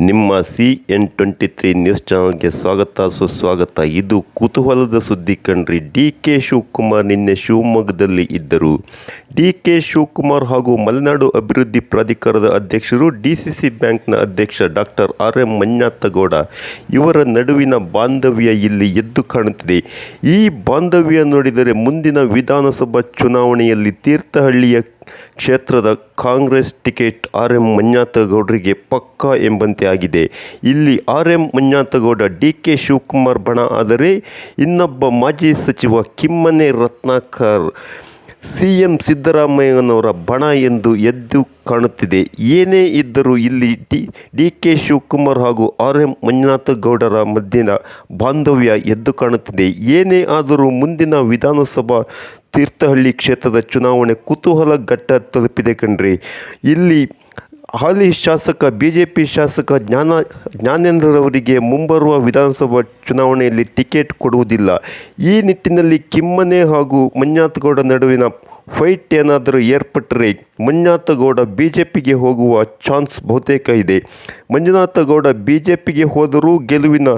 ನಿಮ್ಮ C N twenty three news ಚಾನಲ್ಗೆ ಸ್ವಾಗತ, ಸುಸ್ವಾಗತ. ಇದು ಕುತೂಹಲದ ಸುದ್ದಿ ಕಣ್ರಿ. ಡಿ ಕೆ ಶಿವಕುಮಾರ್ ನಿನ್ನೆ ಶಿವಮೊಗ್ಗದಲ್ಲಿ ಇದ್ದರು. ಡಿ ಕೆ ಶಿವಕುಮಾರ್ ಹಾಗೂ ಮಲೆನಾಡು ಅಭಿವೃದ್ಧಿ ಪ್ರಾಧಿಕಾರದ ಅಧ್ಯಕ್ಷರು ಡಿ ಸಿ ಸಿ ಬ್ಯಾಂಕ್ನ ಅಧ್ಯಕ್ಷ ಡಾಕ್ಟರ್ ಆರ್ ಎಂ ಮಂಜಾತಗೌಡ ಇವರ ನಡುವಿನ ಬಾಂಧವ್ಯ ಇಲ್ಲಿ ಎದ್ದು ಕಾಣುತ್ತಿದೆ. ಈ ಬಾಂಧವ್ಯ ನೋಡಿದರೆ ಮುಂದಿನ ವಿಧಾನಸಭಾ ಚುನಾವಣೆಯಲ್ಲಿ ತೀರ್ಥಹಳ್ಳಿಯ ಕ್ಷೇತ್ರದ ಕಾಂಗ್ರೆಸ್ ಟಿಕೆಟ್ ಆರ್ ಎಂ ಮಂಜಾತಗೌಡರಿಗೆ ಪಕ್ಕಾ ಎಂಬಂತೆ ಆಗಿದೆ. ಇಲ್ಲಿ R M Manjathagowda D K Shivakumar ಬಣ ಆದರೆ ಇನ್ನೊಬ್ಬ ಮಾಜಿ ಸಚಿವ ಕಿಮ್ಮನೆ ರತ್ನಾಕರ್ ಸಿ ಎಂ ಸಿದ್ದರಾಮಯ್ಯನವರ ಬಣ ಎಂದು ಎದ್ದು ಕಾಣುತ್ತಿದೆ. ಏನೇ ಇದ್ದರೂ ಇಲ್ಲಿ ಡಿ ಡಿ ಕೆ ಶಿವಕುಮಾರ್ ಹಾಗೂ ಆರ್ ಎಂ ಮಂಜುನಾಥಗೌಡರ ಮಧ್ಯದ ಬಾಂಧವ್ಯ ಎದ್ದು ಕಾಣುತ್ತಿದೆ. ಏನೇ ಆದರೂ ಮುಂದಿನ ವಿಧಾನಸಭಾ ತೀರ್ಥಹಳ್ಳಿ ಕ್ಷೇತ್ರದ ಚುನಾವಣೆ ಕುತೂಹಲ ಘಟ್ಟ ತಲುಪಿದೆ ಕಣ್ರಿ. ಇಲ್ಲಿ ಹಾಲಿ ಶಾಸಕ ಬಿ ಜೆ ಪಿ ಶಾಸಕ ಜ್ಞಾನ ಜ್ಞಾನೇಂದ್ರರವರಿಗೆ ಮುಂಬರುವ ವಿಧಾನಸಭಾ ಚುನಾವಣೆಯಲ್ಲಿ ಟಿಕೆಟ್ ಕೊಡುವುದಿಲ್ಲ. ಈ ನಿಟ್ಟಿನಲ್ಲಿ ಕಿಮ್ಮನೆ ಹಾಗೂ ಮಂಜಾತಗೌಡ ನಡುವಿನ ಫೈಟ್ ಏನಾದರೂ ಏರ್ಪಟ್ಟರೆ ಮಂಜುನಾಥಗೌಡ ಬಿ ಜೆ ಪಿಗೆ ಹೋಗುವ ಚಾನ್ಸ್ ಬಹುತೇಕ ಇದೆ. ಮಂಜುನಾಥಗೌಡ ಬಿ ಜೆ ಪಿಗೆ ಹೋದರೂ ಗೆಲುವಿನ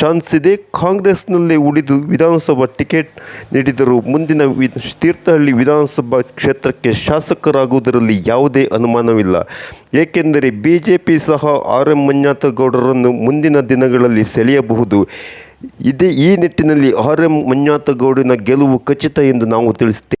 ಚಾನ್ಸ್ ಇದೆ ಕಾಂಗ್ರೆಸ್ನಲ್ಲೇ ಉಳಿದು ವಿಧಾನಸಭಾ ಟಿಕೆಟ್ ನೀಡಿದರೂ ಮುಂದಿನ ವಿ, ತೀರ್ಥಹಳ್ಳಿ ವಿಧಾನಸಭಾ ಕ್ಷೇತ್ರಕ್ಕೆ ಶಾಸಕರಾಗುವುದರಲ್ಲಿ ಯಾವುದೇ ಅನುಮಾನವಿಲ್ಲ. ಏಕೆಂದರೆ ಬಿ ಜೆ ಪಿ ಸಹ ಆರ್ ಎಂ ಮಂಜಾತಗೌಡರನ್ನು ಮುಂದಿನ ದಿನಗಳಲ್ಲಿ ಸೆಳೆಯಬಹುದು. ಇದೇ ಈ ನಿಟ್ಟಿನಲ್ಲಿ ಆರ್ ಎಂ ಮಂಜಾತಗೌಡನ ಗೆಲುವು ಖಚಿತ ಎಂದು ನಾವು ತಿಳಿಸುತ್ತೇವೆ.